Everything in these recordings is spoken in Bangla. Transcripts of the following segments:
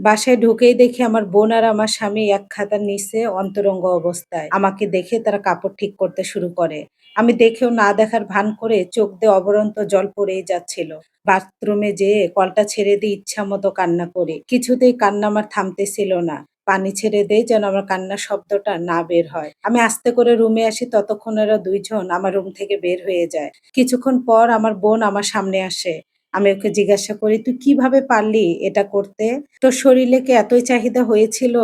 বাসায় ঢুকেই দেখি আমার বোন আর আমার স্বামী এক খাতার নিচে অন্তরঙ্গ অবস্থায়। আমাকে দেখে তারা কাপড় ঠিক করতে শুরু করে। আমি দেখেও না দেখার ভান করে চোখ দিয়ে অবরন্ত জল পড়েই যাচ্ছিল। বাথরুমে যেয়ে কলটা ছেড়ে দিয়ে ইচ্ছা মতো কান্না করি। কিছুতেই কান্না আমার থামতেছিল না। পানি ছেড়ে দেই যেন আমার কান্নার শব্দটা না বের হয়। আমি আস্তে করে রুমে আসি, ততক্ষণ এরা দুইজন আমার রুম থেকে বের হয়ে যায়। কিছুক্ষণ পর আমার বোন আমার সামনে আসে। আমি ওকে জিজ্ঞাসা করি, তুই কীভাবে পারলি এটা করতে? তোর শরীরে কি এতই চাহিদা হয়েছিল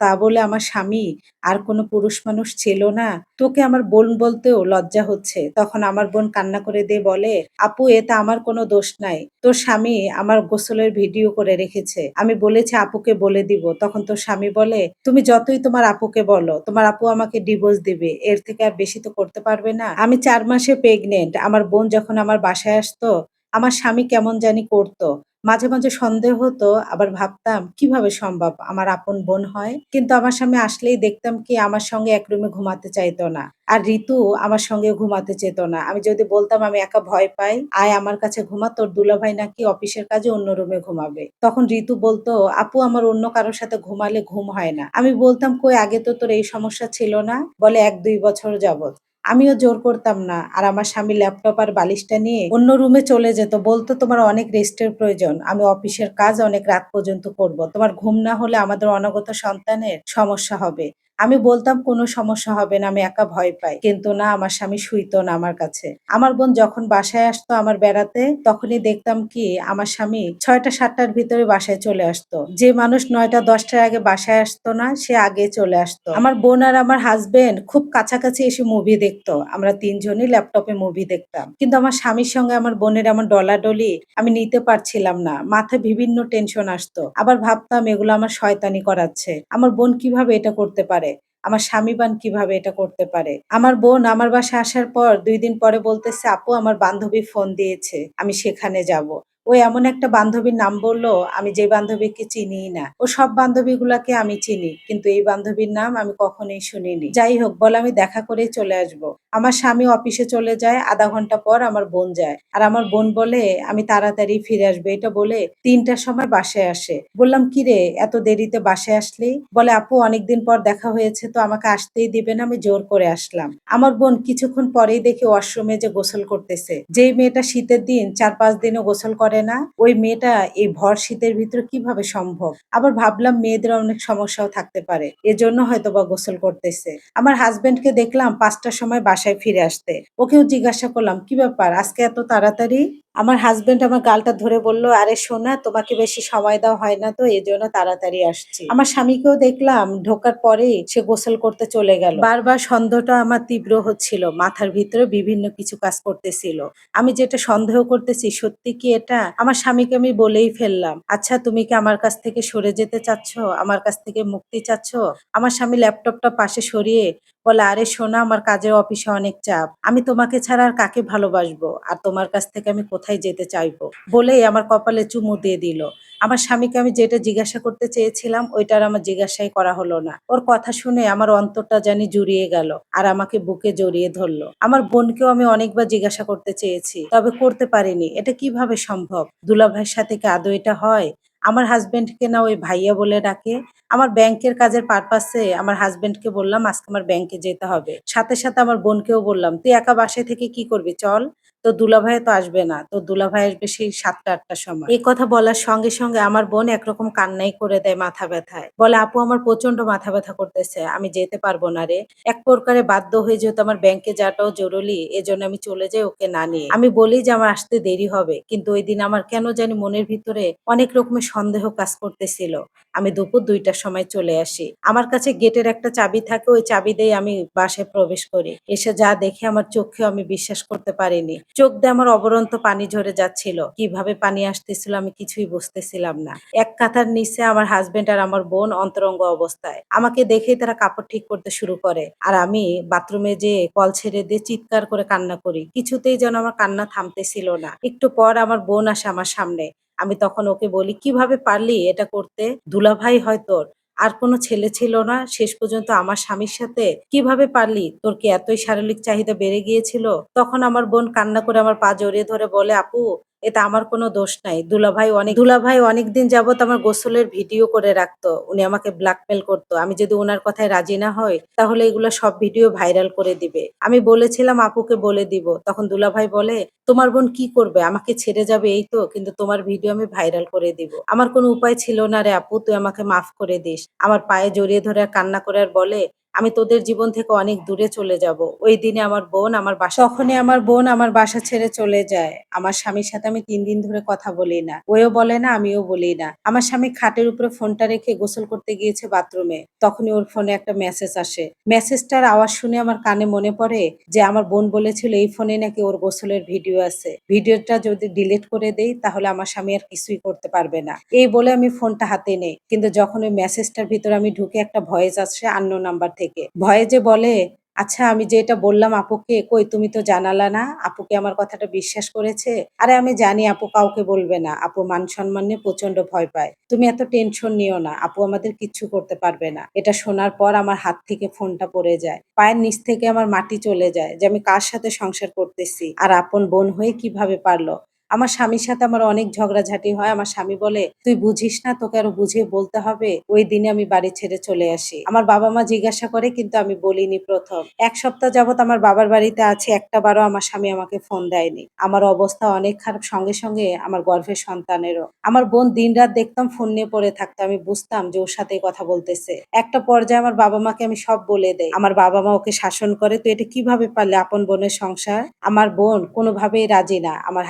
তা বলে আমার স্বামী আর কোনো পুরুষ মানুষ ছিল না। তোকে আমার বোন বলতেও লজ্জা হচ্ছে। তখন আমার বোন কান্না করে দিয়ে বলে, আপু, এতে আমার কোনো দোষ নাই। তোর স্বামী আমার গোসলের ভিডিও করে রেখেছে। আমি বলেছি আপুকে বলে দিব। তখন তোর স্বামী বলে, তুমি যতই তোমার আপুকে বলো, তোমার আপু আমাকে ডিভোর্স দিবে। এর থেকে আর বেশি তো করতে পারবে না। আমি চার মাসে প্রেগনেন্ট আমার বোন যখন আমার বাসায় আসতো আমার স্বামী কেমন জানি করতো। মাঝে মাঝে সন্দেহ হতো, আবার ভাবতাম, কীভাবে সম্ভব? আমার আপন বোন হয়? কিন্তু আমার স্বামী আসলেই দেখতাম কি, আমার সঙ্গে এক রুমে ঘুমাতে চাইতো না। আর ঋতু আমার সঙ্গে ঘুমাতে চেত না। আমি যদি বলতাম, আমি একা ভয় পাই, আয় আমার কাছে ঘুমা, তোর দুলাভাই নাকি অফিসের কাজে অন্য রুমে ঘুমাবে। তখন ঋতু বলতো, আপু, আমার অন্য কারোর সাথে ঘুমালে ঘুম হয় না। আমি বলতাম, কই, আগে তো তোর এই সমস্যা ছিল না? বলে, এক দুই বছর যাবত আমিও জোর করতাম না। আর আমার স্বামী ল্যাপটপ আর বালিশটা নিয়ে অন্য রুমে চলে যেত। বলতো, তোমার অনেক রেস্টের প্রয়োজন। আমি অফিসের কাজ অনেক রাত পর্যন্ত করব। তোমার ঘুম না হলে আমাদের অনাগত সন্তানের সমস্যা হবে। আমি বলতাম, কোনো সমস্যা হবে না, আমি একা ভয় পাই। কিন্তু না, আমার স্বামী শুইতো না আমার কাছে। আমার বোন যখন বাসায় আসতো আমার বেড়াতে, তখনই দেখতাম কি, আমার স্বামী ছয়টা, সাতটার ভিতরে বাসায় চলে আসতো। যে মানুষ নয়টা, দশটার আগে বাসায় আসতো না, সে আগে চলে আসতো। আমার বোন আর আমার হাজবেন্ড খুব কাছাকাছি এসে মুভি দেখতো। আমরা তিনজনই ল্যাপটপে মুভি দেখতাম। কিন্তু আমার স্বামীর সঙ্গে আমার বোনের এমন ডলাডলি আমি নিতে পারছিলাম না। মাথায় বিভিন্ন টেনশন আসতো। আবার ভাবতাম, এগুলো আমার শয়তানি করাচ্ছে। আমার বোন কীভাবে এটা করতে পারে? আমার স্বামী বান কীভাবে এটা করতে পারে? আমার বোন আমার বাসা আসার পর দুই দিন পরে বলতেছে, আপু, আমার বান্ধবী ফোন দিয়েছে, আমি সেখানে যাব। ও এমন একটা বান্ধবীর নাম বলল, আমি যে বান্ধবীকে চিনি না। ও সব বান্ধবীগুলাকে আমি চিনি, কিন্তু এই বান্ধবীর নাম আমি কখনোই শুনিনি। যাই হোক, বলে, আমি দেখা করে চলে আসব। আমার স্বামী অফিসে চলে যায়, আধা ঘণ্টা পর আমার বোন যায়। আর আমার বোন বলে, আমি তাড়াতাড়ি ফিরে আসব। এটা বলে তিনটার সময় বাসায় আসে। বললাম, কি রে, এত দেরিতে বাসায় আসলি? বলে, আপু, অনেকদিন পর দেখা হয়েছে, তো আমাকে আসতেই দিবে না, আমি জোর করে আসলাম। আমার বোন কিছুক্ষণ পরেই দেখি ওয়াশরুমে যে গোসল করতেছে। যেই মেয়েটা শীতের দিন চার পাঁচ দিনও গোসল করে পারে না। ওই মেয়েটা এই ভর শীতের ভিতরে কীভাবে সম্ভব? আবার ভাবলাম মেয়েদের অনেক সমস্যাও থাকতে পারে। এজন্য হয়তো বা গোসল করতেছে। আমার হাজবেন্ডকে দেখলাম পাঁচটার সময় বাসায় ফিরে আসতে। ওকেও জিজ্ঞাসা করলাম, কি ব্যাপার? আজকে এত তাড়াতাড়ি? আমার হাজবেন্ড আমার গালটা ধরে বলল, আরে সোনা, তোমাকে বেশি সময় দেওয়া হয় না তো, এই জন্য তাড়াতাড়ি আসছি। আমার স্বামীকেও দেখলাম, ঢোকার পরেই সে গোসল করতে চলে গেল। বারবার সন্দেহটা আমার তীব্র হচ্ছিল, মাথার ভিতরে বিভিন্ন কিছু কাজ করতেছিল। আমি যেটা সন্দেহ করতেছি, সত্যি কি এটা? আমার স্বামীকে আমি বলেই ফেললাম আচ্ছা তুমি কি আমার কাছ থেকে সরে যেতে চাচ্ছ? আমার কাছ থেকে মুক্তি চাচ্ছ? আমার স্বামী ল্যাপটপটা পাশে সরিয়ে বলে, আরে সোনা, আমার কাজের অফিসে অনেক চাপ। আমি তোমাকে ছাড়া আর কাকে ভালোবাসবো? আর তোমার কাছ থেকে আমি কোথায় যেতে চাইব? বলেই আমার কপালে চুমু দিয়ে দিল। আমার স্বামীকে আমি যেটা জিজ্ঞাসা করতে চেয়েছিলাম, ওইটার আমার জিজ্ঞাসাই করা হলো না। ওর কথা শুনে আমার অন্তরটা জানি জুড়িয়ে গেল আর আমাকে বুকে জড়িয়ে ধরলো। আমার বোনকেও আমি অনেকবার জিজ্ঞাসা করতে চেয়েছি, তবে করতে পারিনি। এটা কীভাবে সম্ভব? দুলাভাইয়ের সাথে কি আদৌ এটা হয়? আমার হাজব্যান্ডকে না ওই ভাইয়া বলে ডাকে। আমার ব্যাংকের কাজের পারপাসে আমার হাজব্যান্ডকে বললাম, আজকে আমার ব্যাংকে যেতে হবে। সাথে সাথে আমার বোনকেও বললাম, তুই একা বাসায় থেকে কি করবি? চল। তো দুলাভাই তো আসবে না। তো দুলাভাই আসবে সেই সাতটা আটটার সময়। এই কথা বলার সঙ্গে সঙ্গে আমার বোন একরকম কান্নাই করে দেয় মাথা ব্যথায়। বলে, আপু, আমার প্রচণ্ড মাথা ব্যথা করতেছে, আমি যেতে পারব না রে। এক প্রকারে বাধ্য হয়ে যেহেতু আমার ব্যাংকে যাওয়াটাও জরুরি, এজন্য আমি চলে যাই ওকে না নিয়ে। আমি বলি যে, আমার আসতে দেরি হবে, কিন্তু ওই দিন আমার কেন জানি মনের ভিতরে অনেক রকমের সন্দেহ কাজ করতেছিল। আমি দুপুর দুইটার সময় চলে আসি। আমার কাছে গেটের একটা চাবি থাকে, ওই চাবি দিয়ে আমি বাসায় প্রবেশ করি। এসে যা দেখে আমার চোখে আমি বিশ্বাস করতে পারিনি। চোখ দিয়ে আমার অবরন্ত পানি ঝরে যাচ্ছিল। কীভাবে পানি আসতেছিল আমি কিছুই বুঝতেছিলাম না। এক কাতার নিচে আমার হাজবেন্ড আর আমার বোন অন্তরঙ্গ অবস্থায়। আমাকে দেখেই তারা কাপড় ঠিক করতে শুরু করে। আর আমি বাথরুমে যে কল ছেড়ে দিয়ে চিৎকার করে কান্না করি। কিছুতেই যেন আমার কান্না থামতেছিল না। একটু পর আমার বোন আসে আমার সামনে। আমি তখন ওকে বলি, কীভাবে পারলি এটা করতে? দুলাভাই হয় তোর। আর কোনো ছেলে ছিল না। শেষ পর্যন্ত আমার স্বামীর সাথে কীভাবে পারলি? তোর কি এতই শারীরিক চাহিদা বেড়ে গিয়েছিল? তখন আমার বোন কান্না করে আমার পা জড়িয়ে ধরে বলে, আপু এতে আমার কোনো দোষ নাই। দুলাভাই অনেক দুলাভাই অনেকদিন যাবৎ আমার গোসলের ভিডিও করে রাখতো। উনি আমাকে ব্ল্যাকমেইল করতো। আমি যদি ওনার কথায় রাজি না হই, তাহলে এগুলো সব ভিডিও ভাইরাল করে দিবে। আমি বলেছিলাম আপুকে বলে দিব। তখন দুলাভাই বলে, "তোমার বোন কি করবে? আমাকে ছেড়ে যাবে এই তো, কিন্তু তোমার ভিডিও আমি ভাইরাল করে দিব।" আমার কোনো উপায় ছিল না রে আপু, তুই আমাকে মাফ করে দিস। আমার পায়ে জড়িয়ে ধরে কান্না করে আর বলে, আমি তোদের জীবন থেকে অনেক দূরে চলে যাব। ওই দিনে আমার বোন আমার বাসা তখনই আমার বোন আমার বাসা ছেড়ে চলে যায়। আমার স্বামীর সাথে আমি তিন দিন ধরে কথা বলি না। ওও বলে না, আমিও বলি না। আমার স্বামী খাটের উপরে ফোনটা রেখে গোসল করতে গিয়েছে বাথরুমে। তখনই ওর ফোনে একটা মেসেজ আসে। মেসেজটার আওয়াজ শুনে আমার কানে মনে পড়ে যে আমার বোন বলেছিল এই ফোনে নাকি ওর গোসলের ভিডিও আছে। ভিডিওটা যদি ডিলিট করে দেই তাহলে আমার স্বামী আর কিছুই করতে পারবে না। এই বলে আমি ফোনটা হাতে নেই। কিন্তু যখন ওই মেসেজটার ভিতরে আমি ঢুকে একটা ভয়েস আসছে unknown নাম্বার থেকে। ভয়েসে বলে, "আচ্ছা আমি যেটা বললাম আপুকে, কই তুমি তো জানালা না? আপুকে আমার কথাটা বিশ্বাস করেছে?" আরে আমি জানি আপু কাউকে বলবে না। আপু মান-সম্মান নিয়ে প্রচণ্ড ভয় পায়। তুমি এত টেনশন নিও না। আপু আমাদের কিচ্ছু করতে পারবে না। এটা শোনার পর আমার হাত থেকে ফোনটা পড়ে যায়। পায়ের নিচ থেকে আমার মাটি চলে যায় যে আমি কার সাথে সংসার করতেছি। আর আপন বোন হয়ে কীভাবে পারল? আমার স্বামীর সাথে আমার অনেক ঝগড়াঝাটি হয়। আমার স্বামী বলে, "তুই বুঝিস না? তোকে আরও বুঝিয়ে বলতে হবে?" ওই দিনে আমি বাড়ি ছেড়ে চলে আসি। আমার বাবা-মা জিজ্ঞাসা করে কিন্তু আমি বলিনি ১ম। ১ সপ্তাহ যাবৎ আমার বাবার বাড়িতে আছি। একটাবারও আমার স্বামী আমাকে ফোন দেয়নি। আমার অবস্থা অনেক খারাপ সঙ্গে, সঙ্গে আমার গর্ভের সন্তানেরও। আমার বোন দিনরাত দেখতাম ফোন নিয়ে পড়ে থাকতো। আমি বুঝতাম যে ওর সাথেই কথা বলতেছে। একটা পর্যায়ে আমার বাবা-মাকে আমি সব বলে দেই। আমার বাবা-মা ওকে শাসন করে, তো এটা কীভাবে পারলে আপন বোনের সংসার?" আমার বোন কোনোভাবেই রাজি না। আমার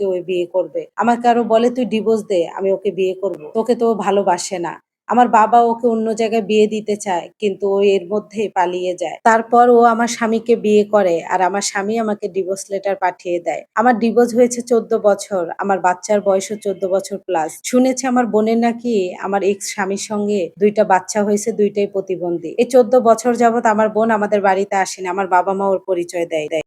হাসব্যান্ডকে ওই বিয়ে করবে। আমাকে আরও বলে, "তুই ডিভোর্স দে, আমি ওকে বিয়ে করব। তোকে তো ভালোবাসে না।" আমার বাবা ওকে অন্য জায়গায় বিয়ে দিতে চায় কিন্তু ও এর মধ্যে পালিয়ে যায়। তারপর ও আমার স্বামীকে বিয়ে করে আর আমার স্বামী আমাকে ডিভোর্স লেটার পাঠিয়ে দেয়। আমার ডিভোর্স হয়েছে ১৪ বছর। আমার বাচ্চার বয়সও ১৪ বছর প্লাস। শুনেছি আমার বোনের নাকি আমার এক্স স্বামীর সঙ্গে দুইটা বাচ্চা হয়েছে, দুইটাই প্রতিবন্ধী। এই ১৪ বছর যাবৎ আমার বোন আমাদের বাড়িতে আসেনি। আমার বাবা-মা ওর পরিচয় দেয় দেয়।